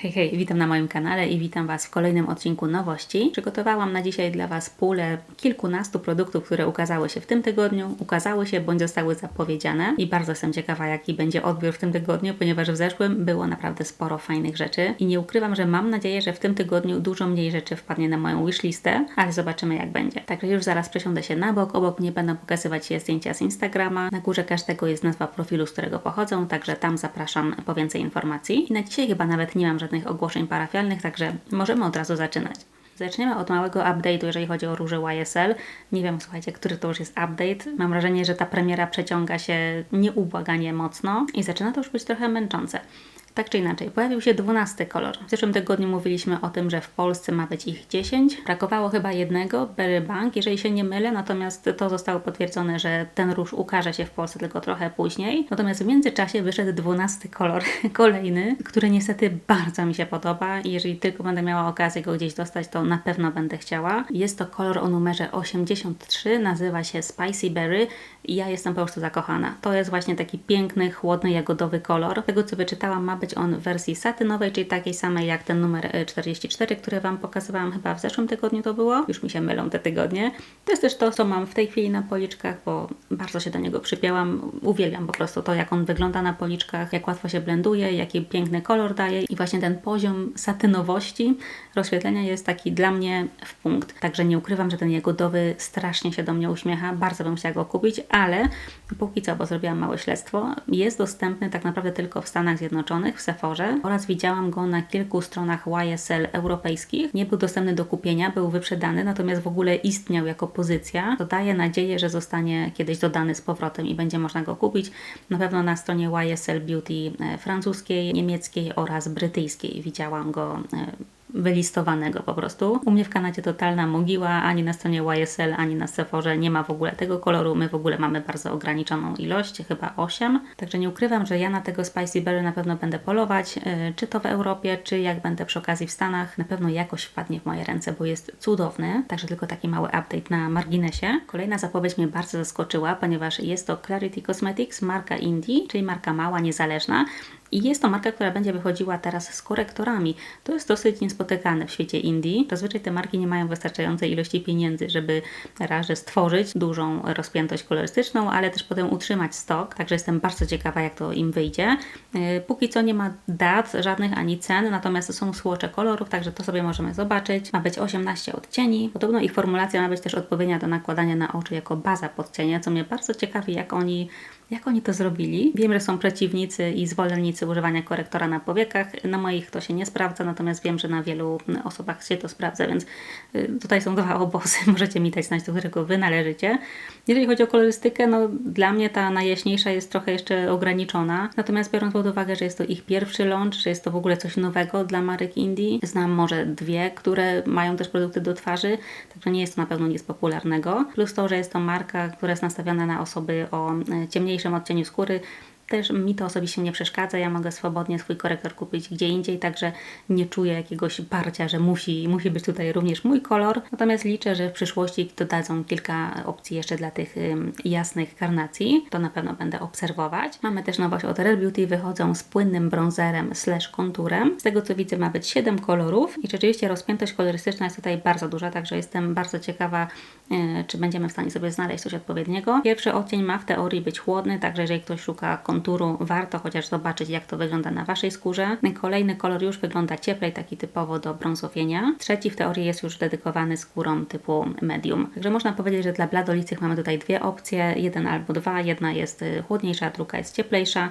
Hej, hej, witam na moim kanale i witam Was w kolejnym odcinku nowości. Przygotowałam na dzisiaj dla Was pulę kilkunastu produktów, które ukazały się w tym tygodniu, ukazały się bądź zostały zapowiedziane i bardzo jestem ciekawa, jaki będzie odbiór w tym tygodniu, ponieważ w zeszłym było naprawdę sporo fajnych rzeczy i nie ukrywam, że mam nadzieję, że w tym tygodniu dużo mniej rzeczy wpadnie na moją wishlistę, ale zobaczymy jak będzie. Także już zaraz przesiądę się na bok, obok mnie będą pokazywać się zdjęcia z Instagrama, na górze każdego jest nazwa profilu, z którego pochodzą, także tam zapraszam po więcej informacji. I na dzisiaj chyba nawet nie mam żadnych ogłoszeń parafialnych, także możemy od razu zaczynać. Zaczniemy od małego update'u, jeżeli chodzi o róże YSL. Nie wiem, słuchajcie, który to już jest update. Mam wrażenie, że ta premiera przeciąga się nieubłaganie mocno i zaczyna to już być trochę męczące. Tak czy inaczej, pojawił się 12 kolor. W zeszłym tygodniu mówiliśmy o tym, że w Polsce ma być ich 10. Brakowało chyba jednego, Berry Bank, jeżeli się nie mylę, natomiast to zostało potwierdzone, że ten róż ukaże się w Polsce tylko trochę później. Natomiast w międzyczasie wyszedł 12 kolor, kolejny, który niestety bardzo mi się podoba i jeżeli tylko będę miała okazję go gdzieś dostać, to na pewno będę chciała. Jest to kolor o numerze 83, nazywa się Spicy Berry i ja jestem po prostu zakochana. To jest właśnie taki piękny, chłodny, jagodowy kolor. Tego co wyczytałam ma być być on w wersji satynowej, czyli takiej samej jak ten numer 44, e, który Wam pokazywałam chyba w zeszłym tygodniu to było. Już mi się mylą te tygodnie. To jest też to, co mam w tej chwili na policzkach, bo bardzo się do niego przypięłam. Uwielbiam po prostu to, jak on wygląda na policzkach, jak łatwo się blenduje, jaki piękny kolor daje i właśnie ten poziom satynowości rozświetlenia jest taki dla mnie w punkt. Także nie ukrywam, że ten jagodowy strasznie się do mnie uśmiecha. Bardzo bym chciała go kupić, ale póki co, bo zrobiłam małe śledztwo, jest dostępny tak naprawdę tylko w Stanach Zjednoczonych, w Sephorze oraz widziałam go na kilku stronach YSL europejskich. Nie był dostępny do kupienia, był wyprzedany, natomiast w ogóle istniał jako pozycja. To daje nadzieję, że zostanie kiedyś dodany z powrotem i będzie można go kupić. Na pewno na stronie YSL Beauty e, francuskiej, niemieckiej oraz brytyjskiej widziałam go e, wylistowanego po prostu. U mnie w Kanadzie totalna mogiła, ani na stronie YSL, ani na Sephorze nie ma w ogóle tego koloru. My w ogóle mamy bardzo ograniczoną ilość, chyba 8. Także nie ukrywam, że ja na tego Spicy Berry na pewno będę polować, y, czy to w Europie, czy jak będę przy okazji w Stanach. Na pewno jakoś wpadnie w moje ręce, bo jest cudowny. Także tylko taki mały update na marginesie. Kolejna zapowiedź mnie bardzo zaskoczyła, ponieważ jest to Clarity Cosmetics, marka Indie, czyli marka mała, niezależna. I jest to marka, która będzie wychodziła teraz z korektorami. To jest dosyć niespotykane w świecie Indii. Zazwyczaj te marki nie mają wystarczającej ilości pieniędzy, żeby raz, że stworzyć dużą rozpiętość kolorystyczną, ale też potem utrzymać stok. Także jestem bardzo ciekawa, jak to im wyjdzie. Y, póki co nie ma dat żadnych ani cen, natomiast są słocze kolorów, także to sobie możemy zobaczyć. Ma być 18 odcieni. Podobno ich formulacja ma być też odpowiednia do nakładania na oczy jako baza podcienia, co mnie bardzo ciekawi, jak oni jak oni to zrobili? Wiem, że są przeciwnicy i zwolennicy używania korektora na powiekach. Na moich to się nie sprawdza, natomiast wiem, że na wielu osobach się to sprawdza, więc y, tutaj są dwa obozy. Możecie mi dać znać, do którego Wy należycie. Jeżeli chodzi o kolorystykę, no dla mnie ta najjaśniejsza jest trochę jeszcze ograniczona. Natomiast biorąc pod uwagę, że jest to ich pierwszy launch, że jest to w ogóle coś nowego dla marek indie, znam może dwie, które mają też produkty do twarzy, także nie jest to na pewno nic popularnego. Plus to, że jest to marka, która jest nastawiona na osoby o e, ciemniejszym odcieniu skóry też mi to osobiście nie przeszkadza, ja mogę swobodnie swój korektor kupić gdzie indziej, także nie czuję jakiegoś parcia, że musi, musi być tutaj również mój kolor. Natomiast liczę, że w przyszłości dodadzą kilka opcji jeszcze dla tych jasnych karnacji. To na pewno będę obserwować. Mamy też nowość od Rare Beauty, wychodzą z płynnym bronzerem slash konturem. Z tego co widzę ma być 7 kolorów i rzeczywiście rozpiętość kolorystyczna jest tutaj bardzo duża, także jestem bardzo ciekawa, e, czy będziemy w stanie sobie znaleźć coś odpowiedniego. Pierwszy odcień ma w teorii być chłodny, także jeżeli ktoś szuka konturu, konturu warto chociaż zobaczyć, jak to wygląda na Waszej skórze. Kolejny kolor już wygląda cieplej, taki typowo do brązowienia. Trzeci w teorii jest już dedykowany skórom typu medium. Także można powiedzieć, że dla bladolicych mamy tutaj dwie opcje, jeden albo dwa. Jedna jest y, chłodniejsza, druga jest cieplejsza.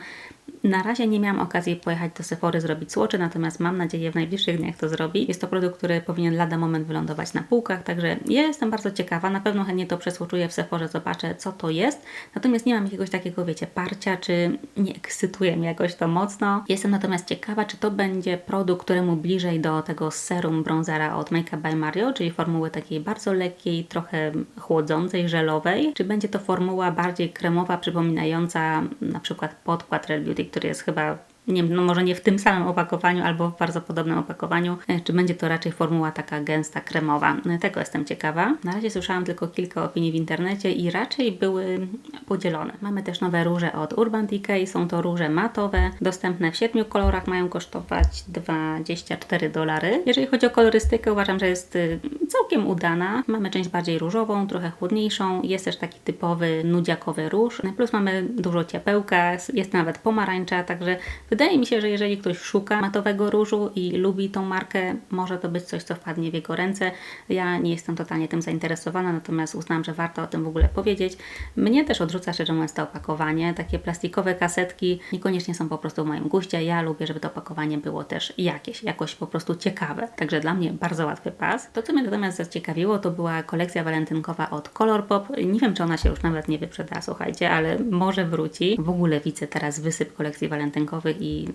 Na razie nie miałam okazji pojechać do Sephory zrobić słocze, natomiast mam nadzieję w najbliższych dniach to zrobić. Jest to produkt, który powinien lada moment wylądować na półkach, także ja jestem bardzo ciekawa. Na pewno chętnie to przesłoczuję w Sephorze, zobaczę co to jest. Natomiast nie mam jakiegoś takiego, wiecie, parcia, czy nie ekscytuje mnie jakoś to mocno. Jestem natomiast ciekawa, czy to będzie produkt, któremu bliżej do tego serum bronzera od Makeup by Mario, czyli formuły takiej bardzo lekkiej, trochę chłodzącej, żelowej, czy będzie to formuła bardziej kremowa, przypominająca na przykład podkład Real Beauty, który jest chyba nie no może nie w tym samym opakowaniu, albo w bardzo podobnym opakowaniu, e, czy będzie to raczej formuła taka gęsta, kremowa. E, Tego jestem ciekawa. Na razie słyszałam tylko kilka opinii w internecie i raczej były podzielone. Mamy też nowe róże od Urban Decay, są to róże matowe, dostępne w siedmiu kolorach, mają kosztować 24 dolary. Jeżeli chodzi o kolorystykę, uważam, że jest y, całkiem udana. Mamy część bardziej różową, trochę chłodniejszą, jest też taki typowy nudziakowy róż, plus mamy dużo ciepełka, jest nawet pomarańcza, także wydaje mi się, że jeżeli ktoś szuka matowego różu i lubi tą markę, może to być coś, co wpadnie w jego ręce. Ja nie jestem totalnie tym zainteresowana, natomiast uznam, że warto o tym w ogóle powiedzieć. Mnie też odrzuca szczerze mówiąc to opakowanie. Takie plastikowe kasetki niekoniecznie są po prostu w moim guście. Ja lubię, żeby to opakowanie było też jakieś, jakoś po prostu ciekawe. Także dla mnie bardzo łatwy pas. To, co mnie natomiast zaciekawiło, to była kolekcja walentynkowa od Colourpop. Nie wiem, czy ona się już nawet nie wyprzeda, słuchajcie, ale może wróci. W ogóle widzę teraz wysyp kolekcji walentynkowych i Yeah.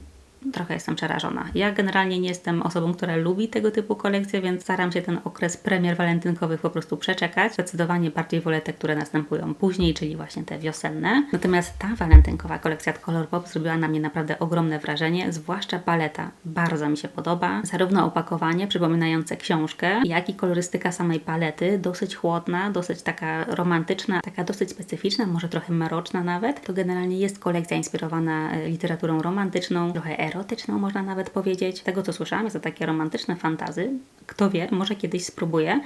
Trochę jestem przerażona. Ja generalnie nie jestem osobą, która lubi tego typu kolekcje, więc staram się ten okres premier walentynkowych po prostu przeczekać. Zdecydowanie bardziej wolę te, które następują później, czyli właśnie te wiosenne. Natomiast ta walentynkowa kolekcja od Colourpop zrobiła na mnie naprawdę ogromne wrażenie, zwłaszcza paleta. Bardzo mi się podoba. Zarówno opakowanie przypominające książkę, jak i kolorystyka samej palety. Dosyć chłodna, dosyć taka romantyczna, taka dosyć specyficzna, może trochę mroczna nawet. To generalnie jest kolekcja inspirowana e, literaturą romantyczną, trochę erotyczną, można nawet powiedzieć. Tego, co słyszałam, jest to takie romantyczne fantazy. Kto wie, może kiedyś spróbuję.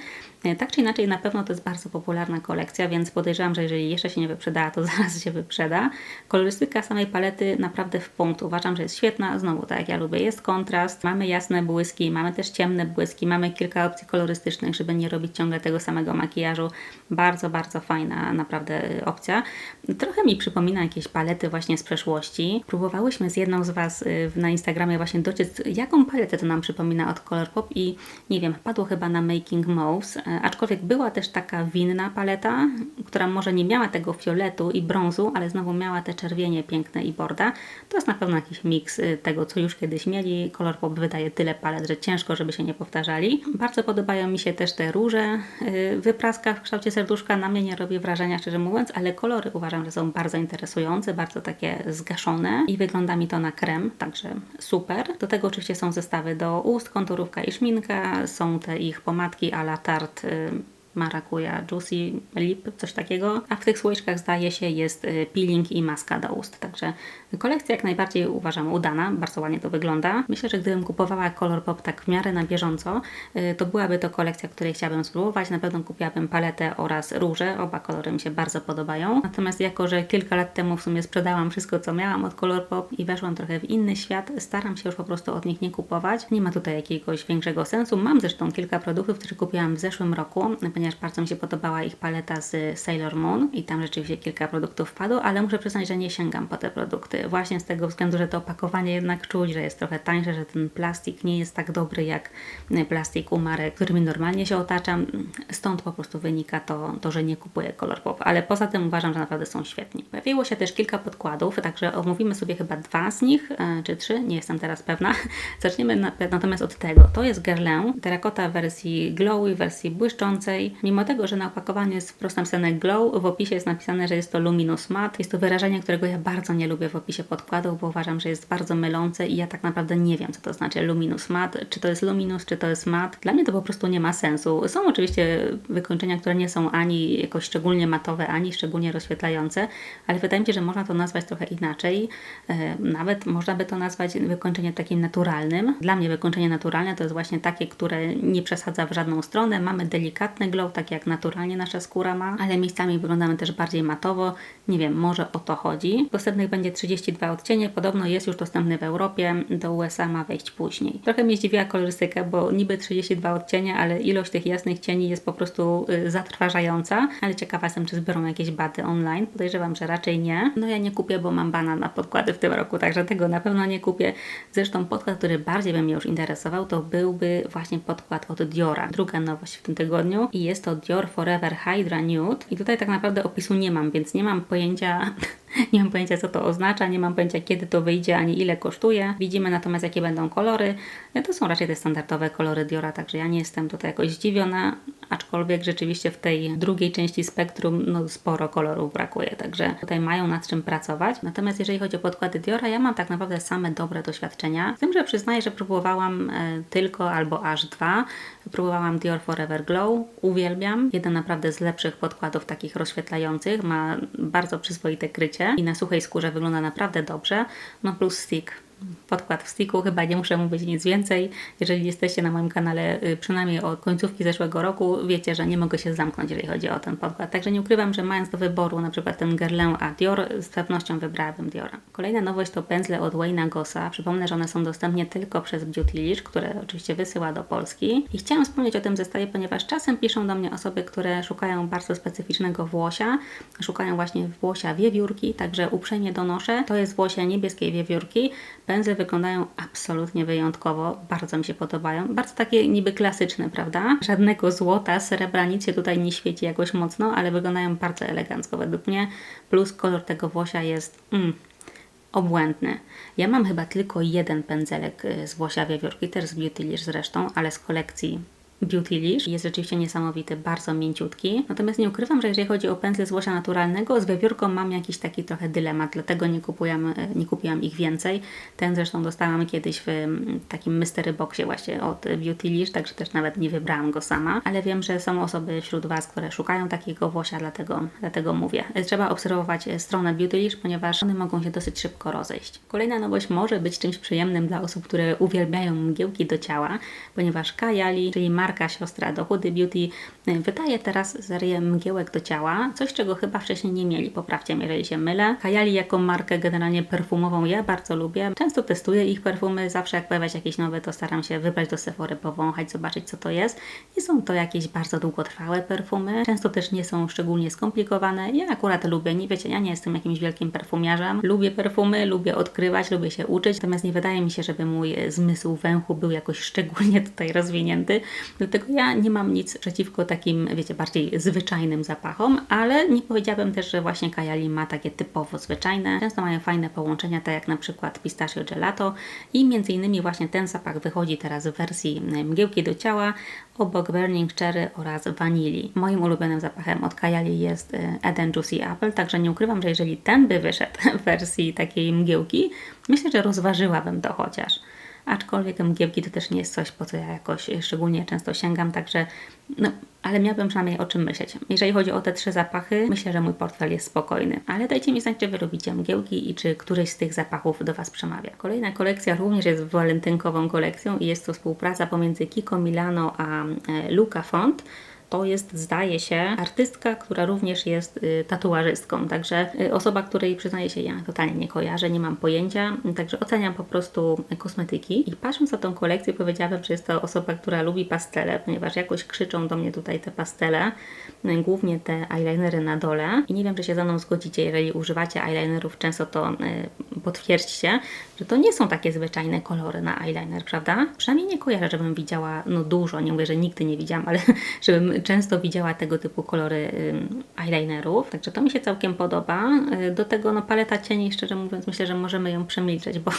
E, Tak czy inaczej, na pewno to jest bardzo popularna kolekcja, więc podejrzewam, że jeżeli jeszcze się nie wyprzedała, to zaraz się wyprzeda. Kolorystyka samej palety naprawdę w punkt. Uważam, że jest świetna. Znowu, tak jak ja lubię, jest kontrast. Mamy jasne błyski, mamy też ciemne błyski, mamy kilka opcji kolorystycznych, żeby nie robić ciągle tego samego makijażu. Bardzo, bardzo fajna naprawdę y, opcja. Trochę mi przypomina jakieś palety właśnie z przeszłości. Próbowałyśmy z jedną z Was y, na Instagramie właśnie dociec, jaką paletę to nam przypomina od Colourpop i nie wiem, padło chyba na Making Moves, e, aczkolwiek była też taka winna paleta, która może nie miała tego fioletu i brązu, ale znowu miała te czerwienie piękne i borda. To jest na pewno jakiś miks y, tego, co już kiedyś mieli. Colourpop wydaje tyle palet, że ciężko, żeby się nie powtarzali. Bardzo podobają mi się też te róże y, wypraska w kształcie serduszka. Na mnie nie robi wrażenia, szczerze mówiąc, ale kolory uważam, że są bardzo interesujące, bardzo takie zgaszone i wygląda mi to na krem, także super. Do tego oczywiście są zestawy do ust, konturówka i szminka, są te ich pomadki a la Tarte y, marakuja, juicy lip, coś takiego. A w tych słoiczkach zdaje się jest y, peeling i maska do ust. Także kolekcja jak najbardziej uważam udana, bardzo ładnie to wygląda. Myślę, że gdybym kupowała Colourpop tak w miarę na bieżąco, y, to byłaby to kolekcja, której chciałabym spróbować. Na pewno kupiłabym paletę oraz róże. Oba kolory mi się bardzo podobają. Natomiast jako, że kilka lat temu w sumie sprzedałam wszystko, co miałam od Colourpop i weszłam trochę w inny świat, staram się już po prostu od nich nie kupować. Nie ma tutaj jakiegoś większego sensu. Mam zresztą kilka produktów, które kupiłam w zeszłym roku, ponieważ bardzo mi się podobała ich paleta z Sailor Moon i tam rzeczywiście kilka produktów wpadło, ale muszę przyznać, że nie sięgam po te produkty. Właśnie z tego względu, że to opakowanie jednak czuć, że jest trochę tańsze, że ten plastik nie jest tak dobry jak plastik u marek, którymi normalnie się otaczam. Stąd po prostu wynika to, to że nie kupuję Colourpop, ale poza tym uważam, że naprawdę są świetni. Pojawiło się też kilka podkładów, także omówimy sobie chyba dwa z nich, e, czy trzy, nie jestem teraz pewna. Zaczniemy na, natomiast od tego. To jest Guerlain, terakota w wersji glowy, wersji błyszczącej. Mimo tego, że na opakowaniu jest wprost napisane glow, w opisie jest napisane, że jest to luminous matte. Jest to wyrażenie, którego ja bardzo nie lubię w opisie podkładów, bo uważam, że jest bardzo mylące i ja tak naprawdę nie wiem, co to znaczy luminous matte. Czy to jest luminous, czy to jest matte. Dla mnie to po prostu nie ma sensu. Są oczywiście wykończenia, które nie są ani jakoś szczególnie matowe, ani szczególnie rozświetlające, ale wydaje mi się, że można to nazwać trochę inaczej. E, Nawet można by to nazwać wykończeniem takim naturalnym. Dla mnie wykończenie naturalne to jest właśnie takie, które nie przesadza w żadną stronę. Mamy delikatny glow, tak jak naturalnie nasza skóra ma, ale miejscami wyglądamy też bardziej matowo. Nie wiem, może o to chodzi. Dostępnych będzie 32 odcienie, podobno jest już dostępny w Europie, do USA ma wejść później. Trochę mnie zdziwiła kolorystyka, bo niby 32 odcienie, ale ilość tych jasnych cieni jest po prostu y, zatrważająca, ale ciekawa jestem, czy zbiorą jakieś baty online. Podejrzewam, że raczej nie. No ja nie kupię, bo mam bana na podkłady w tym roku, także tego na pewno nie kupię. Zresztą podkład, który bardziej by mnie już interesował, to byłby właśnie podkład od Diora. Druga nowość w tym tygodniu i jest jest to Dior Forever Hydra Nude i tutaj tak naprawdę opisu nie mam, więc nie mam pojęcia, nie mam pojęcia co to oznacza, nie mam pojęcia kiedy to wyjdzie, ani ile kosztuje. Widzimy natomiast jakie będą kolory. To są raczej te standardowe kolory Diora, także ja nie jestem tutaj jakoś zdziwiona, aczkolwiek rzeczywiście w tej drugiej części spektrum no, sporo kolorów brakuje, także tutaj mają nad czym pracować. Natomiast jeżeli chodzi o podkłady Diora, ja mam tak naprawdę same dobre doświadczenia. Z tym, że przyznaję, że próbowałam e, tylko albo aż dwa. Próbowałam Dior Forever Glow, uwielbiam. Jeden naprawdę z lepszych podkładów takich rozświetlających, ma bardzo przyzwoite krycie i na suchej skórze wygląda naprawdę dobrze. No plus stick, podkład w sticku, chyba nie muszę mówić nic więcej. Jeżeli jesteście na moim kanale y, przynajmniej od końcówki zeszłego roku, wiecie, że nie mogę się zamknąć, jeżeli chodzi o ten podkład. Także nie ukrywam, że mając do wyboru na przykład ten Guerlain a Dior, z pewnością wybrałabym Diora. Kolejna nowość to pędzle od Wayna Gossa. Przypomnę, że one są dostępne tylko przez Beautylish, które oczywiście wysyła do Polski. I chciałam wspomnieć o tym zestawie, ponieważ czasem piszą do mnie osoby, które szukają bardzo specyficznego włosia, szukają właśnie włosia wiewiórki, także uprzejmie donoszę. To jest włosie niebieskiej wiewiórki. Pędzle wyglądają absolutnie wyjątkowo, bardzo mi się podobają. Bardzo takie niby klasyczne, prawda? Żadnego złota, srebra, nic się tutaj nie świeci jakoś mocno, ale wyglądają bardzo elegancko według mnie. Plus kolor tego włosia jest... Mm, obłędny. Ja mam chyba tylko jeden pędzelek y, z włosia wiewiórki, też z Beautylish zresztą, ale z kolekcji Beautylish. Jest rzeczywiście niesamowity, bardzo mięciutki. Natomiast nie ukrywam, że jeżeli chodzi o pędzle z łosia naturalnego, z wiewiórką mam jakiś taki trochę dylemat, dlatego nie kupiłam, nie kupiłam ich więcej. Ten zresztą dostałam kiedyś w takim mystery boxie właśnie od Beautylish, także też nawet nie wybrałam go sama, ale wiem, że są osoby wśród Was, które szukają takiego włosia, dlatego, dlatego mówię. Trzeba obserwować e, stronę Beautylish, ponieważ one mogą się dosyć szybko rozejść. Kolejna nowość może być czymś przyjemnym dla osób, które uwielbiają mgiełki do ciała, ponieważ Kajali, czyli marka marka siostra do Hudy Beauty y, wydaje teraz serię mgiełek do ciała, coś czego chyba wcześniej nie mieli, poprawcie mnie, jeżeli się mylę. Kajali jako markę generalnie perfumową ja bardzo lubię. Często testuję ich perfumy, zawsze jak pojawia się jakieś nowe, to staram się wybrać do Sephory, powąchać, zobaczyć co to jest. Nie są to jakieś bardzo długotrwałe perfumy, często też nie są szczególnie skomplikowane. Ja akurat lubię, nie wiecie, ja nie jestem jakimś wielkim perfumiarzem. Lubię perfumy, lubię odkrywać, lubię się uczyć, natomiast nie wydaje mi się, żeby mój zmysł węchu był jakoś szczególnie tutaj rozwinięty. Dlatego ja nie mam nic przeciwko takim, wiecie, bardziej zwyczajnym zapachom, ale nie powiedziałabym też, że właśnie Kajali ma takie typowo zwyczajne. Często mają fajne połączenia, tak jak na przykład pistachio gelato i między innymi właśnie ten zapach wychodzi teraz w wersji mgiełki do ciała obok Burning Cherry oraz wanilii. Moim ulubionym zapachem od Kajali jest e, Eden Juicy Apple, także nie ukrywam, że jeżeli ten by wyszedł w wersji takiej mgiełki, myślę, że rozważyłabym to chociaż aczkolwiek mgiełki to też nie jest coś, po co ja jakoś szczególnie często sięgam, także no, ale miałabym przynajmniej o czym myśleć. Jeżeli chodzi o te trzy zapachy, myślę, że mój portfel jest spokojny. Ale dajcie mi znać, czy Wy lubicie mgiełki i czy któryś z tych zapachów do Was przemawia. Kolejna kolekcja również jest walentynkową kolekcją i jest to współpraca pomiędzy Kiko Milano a e, Luca Font to jest, zdaje się, artystka, która również jest y, tatuażystką. Także y, osoba, której przyznaję się, ja totalnie nie kojarzę, nie mam pojęcia, także oceniam po prostu kosmetyki. I patrząc na tą kolekcję, powiedziałabym, że jest to osoba, która lubi pastele, ponieważ jakoś krzyczą do mnie tutaj te pastele, y, głównie te eyelinery na dole. I nie wiem, czy się ze mną zgodzicie, jeżeli używacie eyelinerów, często to potwierdźcie, że to nie są takie zwyczajne kolory na eyeliner, prawda? Przynajmniej nie kojarzę, żebym widziała no dużo, nie mówię, że nigdy nie widziałam, ale żebym często widziała tego typu kolory eyelinerów, także to mi się całkiem podoba. Y, do tego no, paleta cieni, szczerze mówiąc, myślę, że możemy ją przemilczeć, bo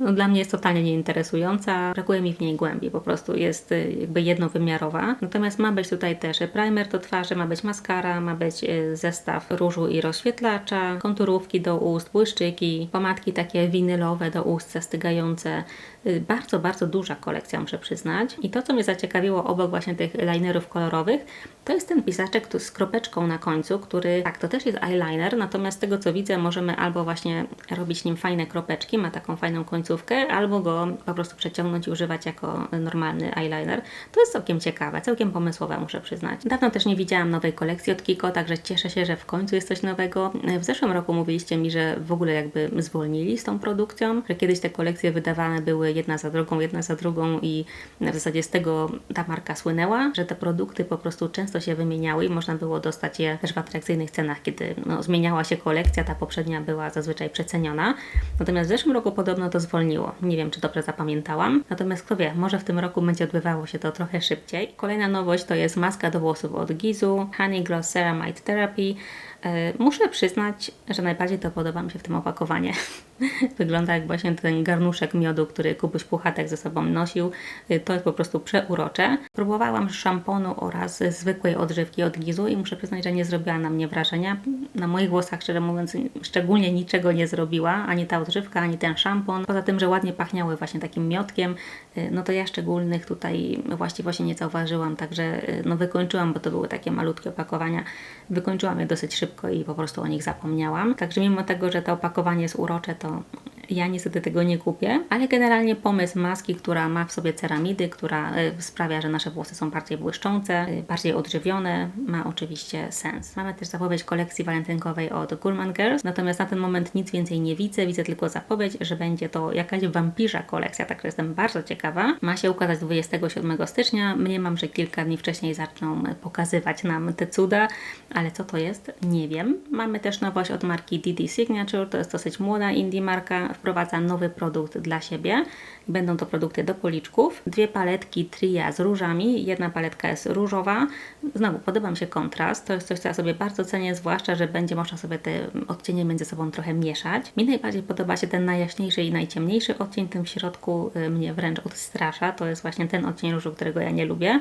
no, dla mnie jest totalnie nieinteresująca, brakuje mi w niej głębi, po prostu jest y, jakby jednowymiarowa. Natomiast ma być tutaj też primer do twarzy, ma być maskara, ma być y, zestaw różu i rozświetlacza, konturówki do ust, błyszczyki, pomadki takie winylowe do ust zastygające, Y, bardzo, bardzo duża kolekcja, muszę przyznać. I to, co mnie zaciekawiło obok właśnie tych linerów kolorowych, to jest ten pisaczek z kropeczką na końcu, który, tak, to też jest eyeliner, natomiast z tego, co widzę, możemy albo właśnie robić nim fajne kropeczki, ma taką fajną końcówkę, albo go po prostu przeciągnąć i używać jako normalny eyeliner. To jest całkiem ciekawe, całkiem pomysłowe, muszę przyznać. Dawno też nie widziałam nowej kolekcji od Kiko, także cieszę się, że w końcu jest coś nowego. W zeszłym roku mówiliście mi, że w ogóle jakby zwolnili z tą produkcją, że kiedyś te kolekcje wydawane były jedna za drugą, jedna za drugą i w zasadzie z tego ta marka słynęła, że te produkty po prostu często się wymieniały i można było dostać je też w atrakcyjnych cenach, kiedy no, zmieniała się kolekcja, ta poprzednia była zazwyczaj przeceniona. Natomiast w zeszłym roku podobno to zwolniono zwolniło. Nie wiem, czy dobrze zapamiętałam. Natomiast kto wie, może w tym roku będzie odbywało się to trochę szybciej. Kolejna nowość to jest maska do włosów od Gizu, Honey Gloss Ceramide Therapy. E, muszę przyznać, że najbardziej to podoba mi się w tym opakowanie. Wygląda jak właśnie ten garnuszek miodu, który Kubuś Puchatek ze sobą nosił. E, to jest po prostu przeurocze. Próbowałam szamponu oraz zwykłej odżywki od Gizu i muszę przyznać, że nie zrobiła na mnie wrażenia. Na moich włosach, szczerze mówiąc, szczególnie niczego nie zrobiła, ani ta odżywka, ani ten szampon. Poza tym, że ładnie pachniały właśnie takim miodkiem, e, no to ja szczególnych tutaj właściwości nie zauważyłam, także no wykończyłam, bo to były takie malutkie opakowania. Wykończyłam je dosyć szybko i po prostu o nich zapomniałam. Także mimo tego, że to opakowanie jest urocze, to ah ja niestety tego nie kupię, ale generalnie pomysł maski, która ma w sobie ceramidy, która y, sprawia, że nasze włosy są bardziej błyszczące, y, bardziej odżywione, ma oczywiście sens. Mamy też zapowiedź kolekcji walentynkowej od Gulman Girls, natomiast na ten moment nic więcej nie widzę, widzę tylko zapowiedź, że będzie to jakaś wampirza kolekcja, także jestem bardzo ciekawa. Ma się ukazać 27 stycznia, mniemam, że kilka dni wcześniej zaczną pokazywać nam te cuda, ale co to jest? Nie wiem. Mamy też nowość od marki DD Signature, to jest dosyć młoda indie marka, wprowadza nowy produkt dla siebie. Będą to produkty do policzków. Dwie paletki Tria z różami. Jedna paletka jest różowa. Znowu podoba mi się kontrast. To jest coś, co ja sobie bardzo cenię, zwłaszcza, że będzie można sobie te odcienie między sobą trochę mieszać. Mi najbardziej podoba się ten najjaśniejszy i najciemniejszy odcień. Ten w środku y, mnie wręcz odstrasza. To jest właśnie ten odcień różu, którego ja nie lubię.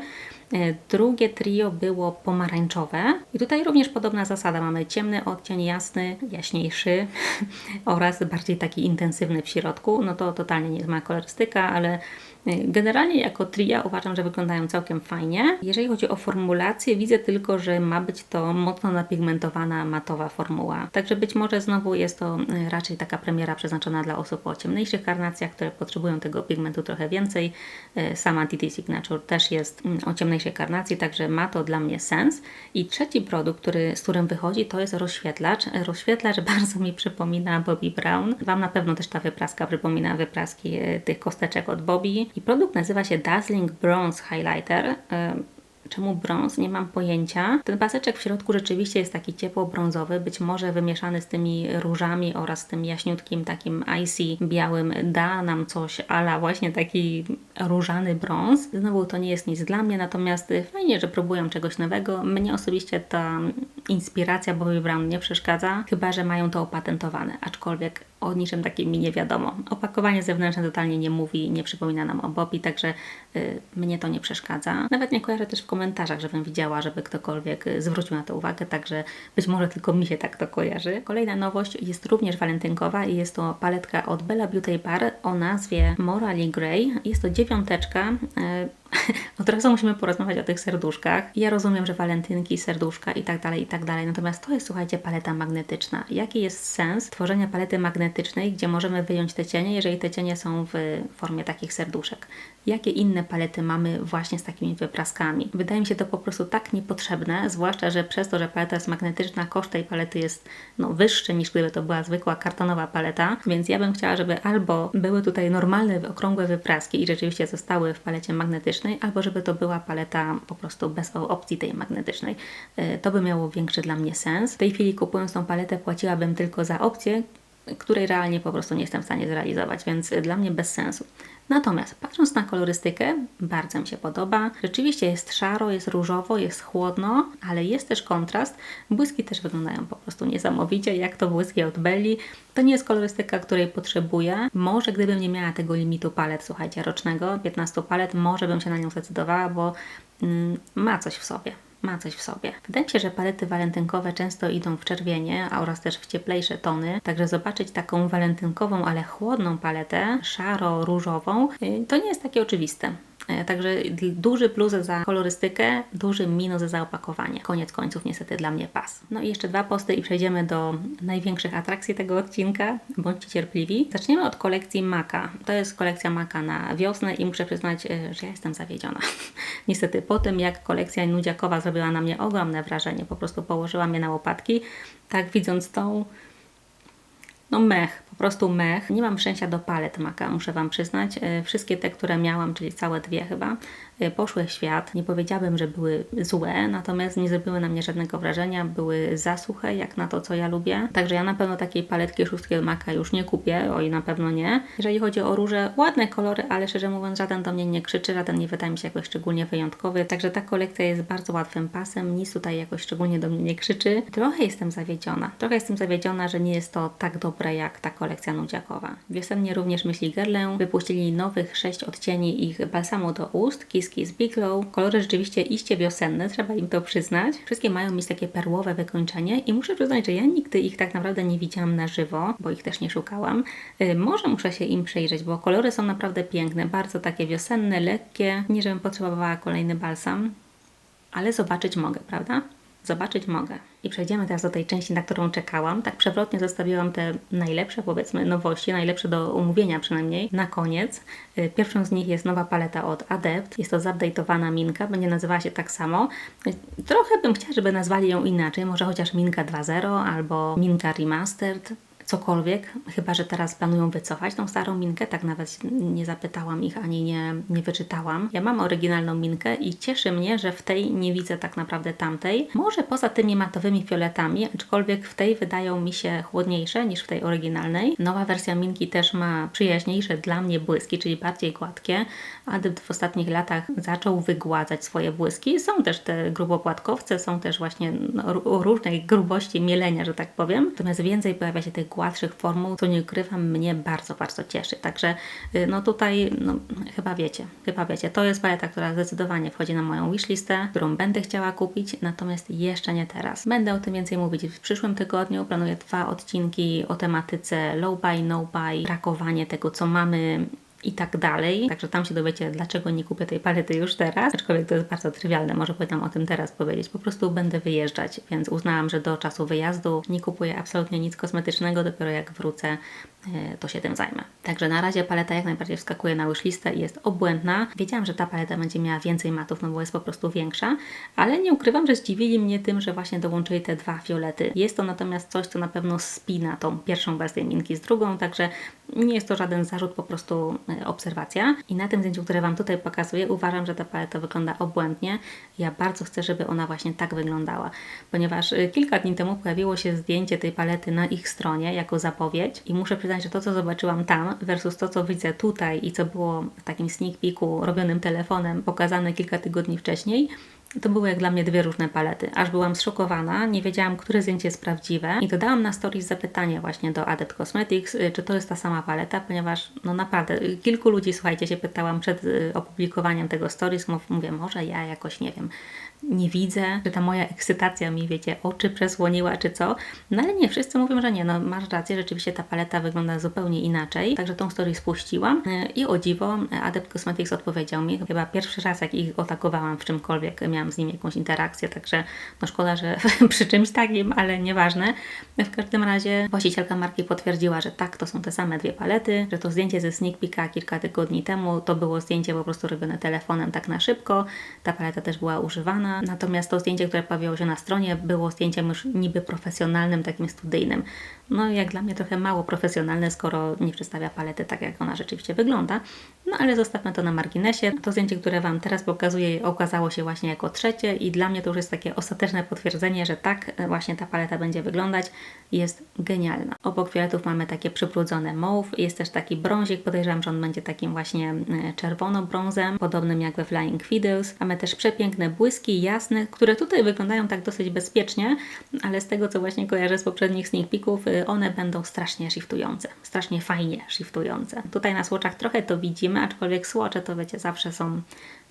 Y, drugie trio było pomarańczowe. I tutaj również podobna zasada. Mamy ciemny odcień, jasny, jaśniejszy oraz bardziej taki intensywny w środku. No to totalnie nie moja kolorystyka, ale Generalnie jako tria uważam, że wyglądają całkiem fajnie. Jeżeli chodzi o formulację, widzę tylko, że ma być to mocno napigmentowana, matowa formuła. Także być może znowu jest to e, raczej taka premiera przeznaczona dla osób o ciemniejszych karnacjach, które potrzebują tego pigmentu trochę więcej. E, sama DT Signature też jest mm, o ciemniejszej karnacji, także ma to dla mnie sens. I trzeci produkt, który, z którym wychodzi, to jest rozświetlacz. Rozświetlacz bardzo mi przypomina Bobbi Brown. Wam na pewno też ta wypraska przypomina wypraski e, tych kosteczek od Bobby. I produkt nazywa się Dazzling Bronze Highlighter. Czemu brąz? Nie mam pojęcia. Ten paseczek w środku rzeczywiście jest taki ciepło-brązowy, być może wymieszany z tymi różami oraz tym jaśniutkim takim icy białym da nam coś ala właśnie taki różany brąz. Znowu to nie jest nic dla mnie, natomiast fajnie, że próbują czegoś nowego. Mnie osobiście ta inspiracja Bobby Brown nie przeszkadza, chyba że mają to opatentowane, aczkolwiek o niczym takim mi nie wiadomo. Opakowanie zewnętrzne totalnie nie mówi, nie przypomina nam o Bobby, także y, mnie to nie przeszkadza. Nawet nie kojarzę też w komentarzach, żebym widziała, żeby ktokolwiek y, zwrócił na to uwagę, także być może tylko mi się tak to kojarzy. Kolejna nowość jest również walentynkowa i jest to paletka od Bella Beauty Bar o nazwie Morally Grey. Jest to dziewiąteczka. Y, od razu musimy porozmawiać o tych serduszkach. Ja rozumiem, że walentynki, serduszka i tak dalej, i tak dalej. Natomiast to jest, słuchajcie, paleta magnetyczna. Jaki jest sens tworzenia palety magnetycznej, gdzie możemy wyjąć te cienie, jeżeli te cienie są w formie takich serduszek? Jakie inne palety mamy właśnie z takimi wypraskami? Wydaje mi się to po prostu tak niepotrzebne, zwłaszcza, że przez to, że paleta jest magnetyczna, koszt tej palety jest no, wyższy niż gdyby to była zwykła kartonowa paleta, więc ja bym chciała, żeby albo były tutaj normalne, okrągłe wypraski i rzeczywiście zostały w palecie magnetycznej, magnetycznej, albo żeby to była paleta po prostu bez opcji tej magnetycznej. E, to by miało większy dla mnie sens. W tej chwili kupując tą paletę płaciłabym tylko za opcję, której realnie po prostu nie jestem w stanie zrealizować, więc dla mnie bez sensu. Natomiast patrząc na kolorystykę, bardzo mi się podoba. Rzeczywiście jest szaro, jest różowo, jest chłodno, ale jest też kontrast. Błyski też wyglądają po prostu niesamowicie, jak to błyski od Belli. To nie jest kolorystyka, której potrzebuję. Może gdybym nie miała tego limitu palet, słuchajcie, rocznego, 15 palet, może bym się na nią zdecydowała, bo mm, ma coś w sobie ma coś w sobie. Wydaje mi się, że palety walentynkowe często idą w czerwienie oraz też w cieplejsze tony, także zobaczyć taką walentynkową, ale chłodną paletę, szaro-różową, y, to nie jest takie oczywiste. E, także duży plus za kolorystykę, duży minus za opakowanie. Koniec końców niestety dla mnie pas. No i jeszcze dwa posty i przejdziemy do największych atrakcji tego odcinka. Bądźcie cierpliwi. Zaczniemy od kolekcji Maka. To jest kolekcja Maka na wiosnę i muszę przyznać, e, że ja jestem zawiedziona. niestety po tym jak kolekcja Nudziakowa zrobiła na mnie ogromne wrażenie, po prostu położyła mnie na łopatki, tak widząc tą no mech, prostu mech. Nie mam szczęścia do palet maka, muszę Wam przyznać. E, Wszystkie te, które miałam, czyli całe dwie chyba, poszły w świat. Nie powiedziałabym, że były złe, natomiast nie zrobiły na mnie żadnego wrażenia. Były za suche, jak na to, co ja lubię. Także ja na pewno takiej paletki szóstkiego maka już nie kupię, oj na pewno nie. Jeżeli chodzi o róże, ładne kolory, ale szczerze mówiąc żaden do mnie nie krzyczy, żaden nie wydaje mi się jakoś szczególnie wyjątkowy. Także ta kolekcja jest bardzo łatwym pasem, nic tutaj jakoś szczególnie do mnie nie krzyczy. Trochę jestem zawiedziona. Trochę jestem zawiedziona, że nie jest to tak dobre jak ta kolekcja nudziakowa. Wiosennie również myśli Guerlain wypuścili nowych sześć odcieni ich balsamu do ust, Kiss Kiss Big Low. Kolory rzeczywiście iście wiosenne, trzeba im to przyznać. Wszystkie mają mieć takie perłowe wykończenie i muszę przyznać, że ja nigdy ich tak naprawdę nie widziałam na żywo, bo ich też nie szukałam. Y, Może muszę się im przejrzeć, bo kolory są naprawdę piękne, bardzo takie wiosenne, lekkie. Nie, żebym potrzebowała kolejny balsam, ale zobaczyć mogę, prawda? Zobaczyć mogę. I przejdziemy teraz do tej części, na którą czekałam. Tak przewrotnie zostawiłam te najlepsze, powiedzmy, nowości, najlepsze do omówienia przynajmniej, na koniec. Y, Pierwszą z nich jest nowa paleta od Adept. Jest to zupdate'owana Minka, będzie nazywała się tak samo. Y, Trochę bym chciała, żeby nazwali ją inaczej, może chociaż Minka 2.0 albo Minka Remastered cokolwiek, chyba że teraz planują wycofać tą starą minkę, tak nawet nie zapytałam ich ani nie, nie wyczytałam. Ja mam oryginalną minkę i cieszy mnie, że w tej nie widzę tak naprawdę tamtej. Może poza tymi matowymi fioletami, aczkolwiek w tej wydają mi się chłodniejsze niż w tej oryginalnej. Nowa wersja minki też ma przyjaźniejsze dla mnie błyski, czyli bardziej gładkie. Adept w ostatnich latach zaczął wygładzać swoje błyski. Są też te grubopłatkowce, są też właśnie no, ró- różnej grubości mielenia, że tak powiem. Natomiast więcej pojawia się tych gładszych formuł, co nie ukrywam, mnie bardzo, bardzo cieszy. Także y, no tutaj no, chyba wiecie, chyba wiecie, to jest paleta, która zdecydowanie wchodzi na moją wishlistę, którą będę chciała kupić, natomiast jeszcze nie teraz. Będę o tym więcej mówić w przyszłym tygodniu. Planuję dwa odcinki o tematyce low buy, no buy, brakowanie tego, co mamy i tak dalej. Także tam się dowiecie, dlaczego nie kupię tej palety już teraz. Aczkolwiek to jest bardzo trywialne, może powinnam o tym teraz powiedzieć. Po prostu będę wyjeżdżać, więc uznałam, że do czasu wyjazdu nie kupuję absolutnie nic kosmetycznego. Dopiero jak wrócę, e, to się tym zajmę. Także na razie paleta jak najbardziej wskakuje na wishlistę i jest obłędna. Wiedziałam, że ta paleta będzie miała więcej matów, no bo jest po prostu większa, ale nie ukrywam, że zdziwili mnie tym, że właśnie dołączyli te dwa fiolety. Jest to natomiast coś, co na pewno spina tą pierwszą wersję minki z drugą, także nie jest to żaden zarzut, po prostu e, obserwacja. I na tym zdjęciu, które Wam tutaj pokazuję, uważam, że ta paleta wygląda obłędnie. Ja bardzo chcę, żeby ona właśnie tak wyglądała, ponieważ e, kilka dni temu pojawiło się zdjęcie tej palety na ich stronie jako zapowiedź i muszę przyznać, że to, co zobaczyłam tam versus to, co widzę tutaj i co było w takim sneak peeku robionym telefonem, pokazane kilka tygodni wcześniej, to były jak dla mnie dwie różne palety. Aż byłam zszokowana, nie wiedziałam, które zdjęcie jest prawdziwe i dodałam na stories zapytanie właśnie do Adept Cosmetics, y, czy to jest ta sama paleta, ponieważ no naprawdę y, kilku ludzi, słuchajcie, się pytałam przed y, opublikowaniem tego stories, mów- mówię, może ja jakoś, nie wiem, nie widzę, czy ta moja ekscytacja mi, wiecie, oczy przesłoniła, czy co. No ale nie, wszyscy mówią, że nie, no masz rację, rzeczywiście ta paleta wygląda zupełnie inaczej. Także tą story spuściłam y, i o dziwo Adept Cosmetics odpowiedział mi, chyba pierwszy raz jak ich atakowałam w czymkolwiek, miałam z nimi jakąś interakcję, także no szkoda, że przy czymś takim, ale nieważne. W każdym razie właścicielka marki potwierdziła, że tak, to są te same dwie palety, że to zdjęcie ze sneak peeka kilka tygodni temu, to było zdjęcie po prostu robione telefonem tak na szybko, ta paleta też była używana, natomiast to zdjęcie, które pojawiło się na stronie, było zdjęciem już niby profesjonalnym, takim studyjnym. No jak dla mnie trochę mało profesjonalne, skoro nie przedstawia palety tak, jak ona rzeczywiście wygląda. No ale zostawmy to na marginesie. To zdjęcie, które Wam teraz pokazuję, okazało się właśnie jako trzecie i dla mnie to już jest takie ostateczne potwierdzenie, że tak właśnie ta paleta będzie wyglądać. Jest genialna. Obok fioletów mamy takie przybrudzone mauve, jest też taki brązik, podejrzewam, że on będzie takim właśnie e, czerwono-brązem, podobnym jak we Flying Fiddles. Mamy też przepiękne błyski, jasne, które tutaj wyglądają tak dosyć bezpiecznie, ale z tego, co właśnie kojarzę z poprzednich sneak peeków, y, one będą strasznie shiftujące, strasznie fajnie shiftujące. Tutaj na słoczach trochę to widzimy, aczkolwiek słocze to wiecie, zawsze są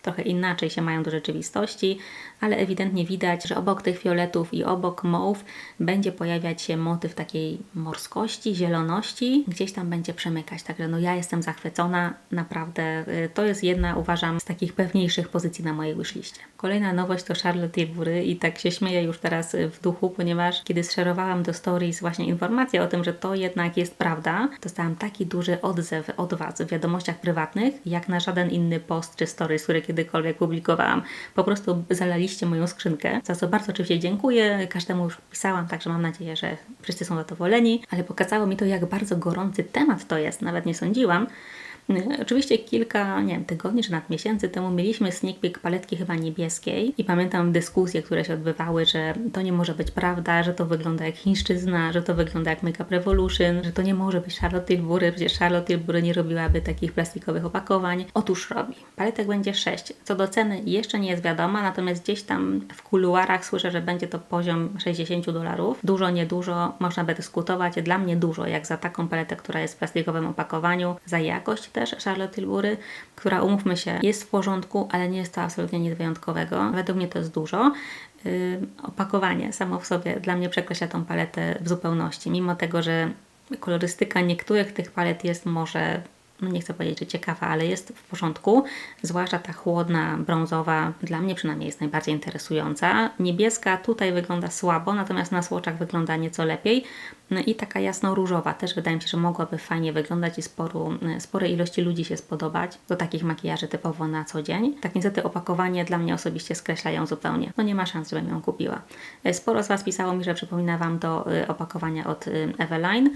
trochę inaczej się mają do rzeczywistości, ale ewidentnie widać, że obok tych fioletów i obok mauve będzie pojawiać się motyw takiej morskości, zieloności, gdzieś tam będzie przemykać. Także no ja jestem zachwycona, naprawdę. y, To jest jedna, uważam, z takich pewniejszych pozycji na mojej wishliście. Kolejna nowość to Charlotte Tilbury i tak się śmieję już teraz y, w duchu, ponieważ kiedy szerowałam do stories właśnie informację o tym, że to jednak jest prawda, dostałam taki duży odzew od Was w wiadomościach prywatnych, jak na żaden inny post czy stories, które kiedykolwiek publikowałam. Po prostu zalaliście moją skrzynkę, za co bardzo oczywiście dziękuję. Każdemu już pisałam, także mam nadzieję, że wszyscy są zadowoleni, ale pokazało mi to, jak bardzo gorący temat to jest. Nawet nie sądziłam. Oczywiście kilka, nie wiem, tygodni czy nawet miesięcy temu mieliśmy sneak peek paletki chyba niebieskiej i pamiętam dyskusje, które się odbywały, że to nie może być prawda, że to wygląda jak chińszczyzna, że to wygląda jak Makeup Revolution, że to nie może być Charlotte Tilbury, przecież Charlotte Tilbury nie robiłaby takich plastikowych opakowań. Otóż robi. Paletek będzie 6. Co do ceny jeszcze nie jest wiadoma, natomiast gdzieś tam w kuluarach słyszę, że będzie to poziom 60 dolarów. Dużo, niedużo, można by dyskutować. Dla mnie dużo, jak za taką paletę, która jest w plastikowym opakowaniu, za jakość też Charlotte Tilbury, która umówmy się, jest w porządku, ale nie jest to absolutnie nic wyjątkowego. Według mnie to jest dużo. Yy, opakowanie samo w sobie dla mnie przekreśla tą paletę w zupełności, mimo tego, że kolorystyka niektórych tych palet jest może nie chcę powiedzieć, że ciekawa, ale jest w porządku. Zwłaszcza ta chłodna, brązowa, dla mnie przynajmniej jest najbardziej interesująca. Niebieska tutaj wygląda słabo, natomiast na słoczach wygląda nieco lepiej. No i taka jasno-różowa też wydaje mi się, że mogłaby fajnie wyglądać i sporu, sporej ilości ludzi się spodobać do takich makijaży typowo na co dzień. Tak niestety opakowanie dla mnie osobiście skreślają zupełnie. No nie ma szans, żebym ją kupiła. Sporo z Was pisało mi, że przypomina Wam do y, opakowania od y, Eveline.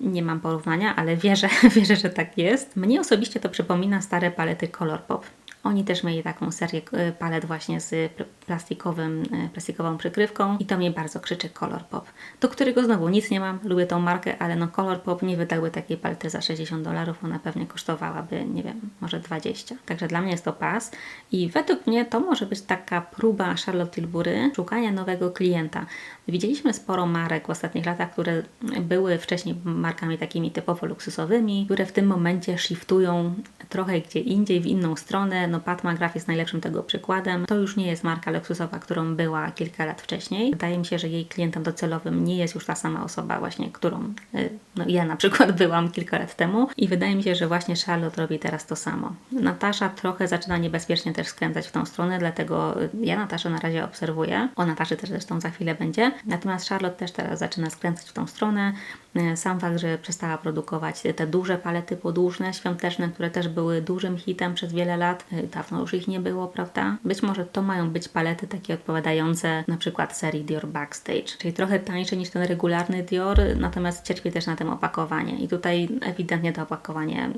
Nie mam porównania, ale wierzę, wierzę, że tak jest. Mnie osobiście to przypomina stare palety Colourpop. Oni też mieli taką serię e, palet właśnie z plastikowym, e, plastikową przykrywką i to mnie bardzo krzyczy Colourpop. Do którego znowu nic nie mam, lubię tą markę, ale no Colourpop nie wydałby takiej palety za 60 dolarów, ona pewnie kosztowałaby, nie wiem, może 20. Także dla mnie jest to pas i według mnie to może być taka próba Charlotte Tilbury szukania nowego klienta. Widzieliśmy sporo marek w ostatnich latach, które były wcześniej markami takimi typowo luksusowymi, które w tym momencie shiftują trochę gdzie indziej, w inną stronę. No Pat McGrath jest najlepszym tego przykładem. To już nie jest marka luksusowa, którą była kilka lat wcześniej. Wydaje mi się, że jej klientem docelowym nie jest już ta sama osoba właśnie, którą y, no, ja na przykład byłam kilka lat temu i wydaje mi się, że właśnie Charlotte robi teraz to samo. Natasza trochę zaczyna niebezpiecznie też skręcać w tą stronę, dlatego ja Nataszę na razie obserwuję. O Nataszy też zresztą za chwilę będzie. Natomiast Charlotte też teraz zaczyna skręcać w tą stronę. E, sam fakt, że przestała produkować te duże palety podłużne, świąteczne, które też były dużym hitem przez wiele lat, e, dawno już ich nie było, prawda? Być może to mają być palety takie odpowiadające na przykład serii Dior Backstage, czyli trochę tańsze niż ten regularny Dior, natomiast cierpi też na tym opakowanie. I tutaj ewidentnie to opakowanie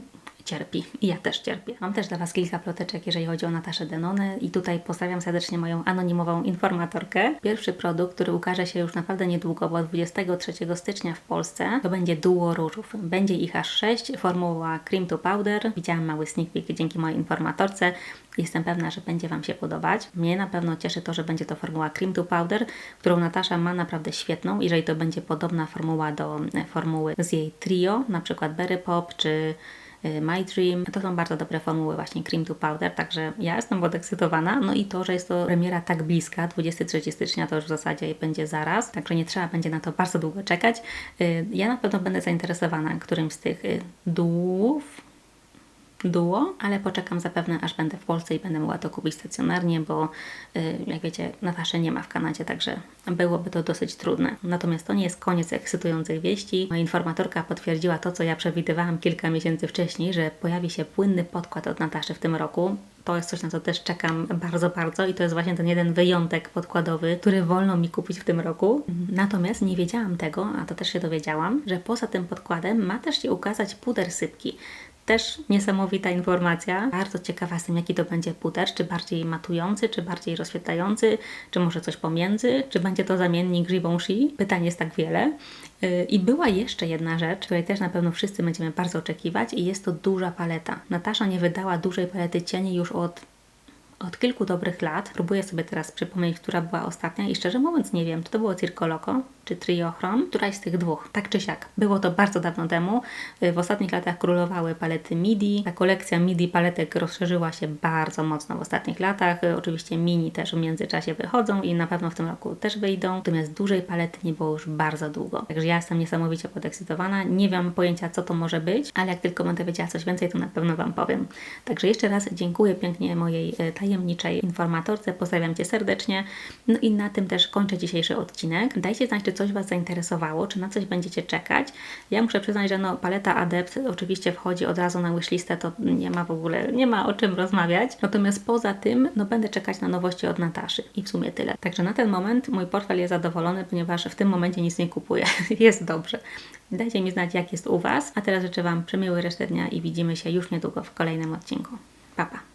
cierpi. I ja też cierpię. Mam też dla Was kilka ploteczek, jeżeli chodzi o Nataszę Denonę i tutaj pozdrawiam serdecznie moją anonimową informatorkę. Pierwszy produkt, który ukaże się już naprawdę niedługo, bo 23 stycznia w Polsce, to będzie duo różów. Będzie ich aż 6, formuła cream to powder. Widziałam mały sneak peek dzięki mojej informatorce. Jestem pewna, że będzie Wam się podobać. Mnie na pewno cieszy to, że będzie to formuła cream to powder, którą Natasza ma naprawdę świetną. Jeżeli to będzie podobna formuła do formuły z jej trio, na przykład Berry Pop czy My Dream. To są bardzo dobre formuły właśnie Cream to Powder, także ja jestem podekscytowana. No i to, że jest to premiera tak bliska, 23 stycznia to już w zasadzie będzie zaraz, także nie trzeba będzie na to bardzo długo czekać. Y, ja na pewno będę zainteresowana którymś z tych y, duów, duo, ale poczekam zapewne, aż będę w Polsce i będę mogła to kupić stacjonarnie, bo y, jak wiecie, Nataszy nie ma w Kanadzie, także byłoby to dosyć trudne. Natomiast to nie jest koniec ekscytujących wieści. Moja informatorka potwierdziła to, co ja przewidywałam kilka miesięcy wcześniej, że pojawi się płynny podkład od Nataszy w tym roku. To jest coś, na co też czekam bardzo, bardzo i to jest właśnie ten jeden wyjątek podkładowy, który wolno mi kupić w tym roku. Natomiast nie wiedziałam tego, a to też się dowiedziałam, że poza tym podkładem ma też się ukazać puder sypki. Też niesamowita informacja. Bardzo ciekawa jestem, jaki to będzie puder. Czy bardziej matujący, czy bardziej rozświetlający, czy może coś pomiędzy, czy będzie to zamiennik Givenchy? Pytań jest tak wiele. Y, I była jeszcze jedna rzecz, której też na pewno wszyscy będziemy bardzo oczekiwać i jest to duża paleta. Natasza nie wydała dużej palety cieni już od od kilku dobrych lat. Próbuję sobie teraz przypomnieć, która była ostatnia i szczerze mówiąc nie wiem, czy to było Circo Loco, czy Triochrom, któraś z tych dwóch, tak czy siak. Było to bardzo dawno temu. Y, W ostatnich latach królowały palety MIDI. Ta kolekcja MIDI paletek rozszerzyła się bardzo mocno w ostatnich latach. Y, Oczywiście mini też w międzyczasie wychodzą i na pewno w tym roku też wyjdą. Natomiast dużej palety nie było już bardzo długo. Także ja jestem niesamowicie podekscytowana. Nie mam pojęcia, co to może być, ale jak tylko będę wiedziała coś więcej, to na pewno Wam powiem. Także jeszcze raz dziękuję pięknie mojej e, tajemniczej informatorce. Pozdrawiam Cię serdecznie. No i na tym też kończę dzisiejszy odcinek. Dajcie znać, czy coś Was zainteresowało, czy na coś będziecie czekać. Ja muszę przyznać, że no, paleta Adept oczywiście wchodzi od razu na wishlistę, to nie ma w ogóle, nie ma o czym rozmawiać. Natomiast poza tym, no będę czekać na nowości od Nataszy i w sumie tyle. Także na ten moment mój portfel jest zadowolony, ponieważ w tym momencie nic nie kupuję. jest dobrze. Dajcie mi znać, jak jest u Was. A teraz życzę Wam przemiłej reszty dnia i widzimy się już niedługo w kolejnym odcinku. Pa, pa.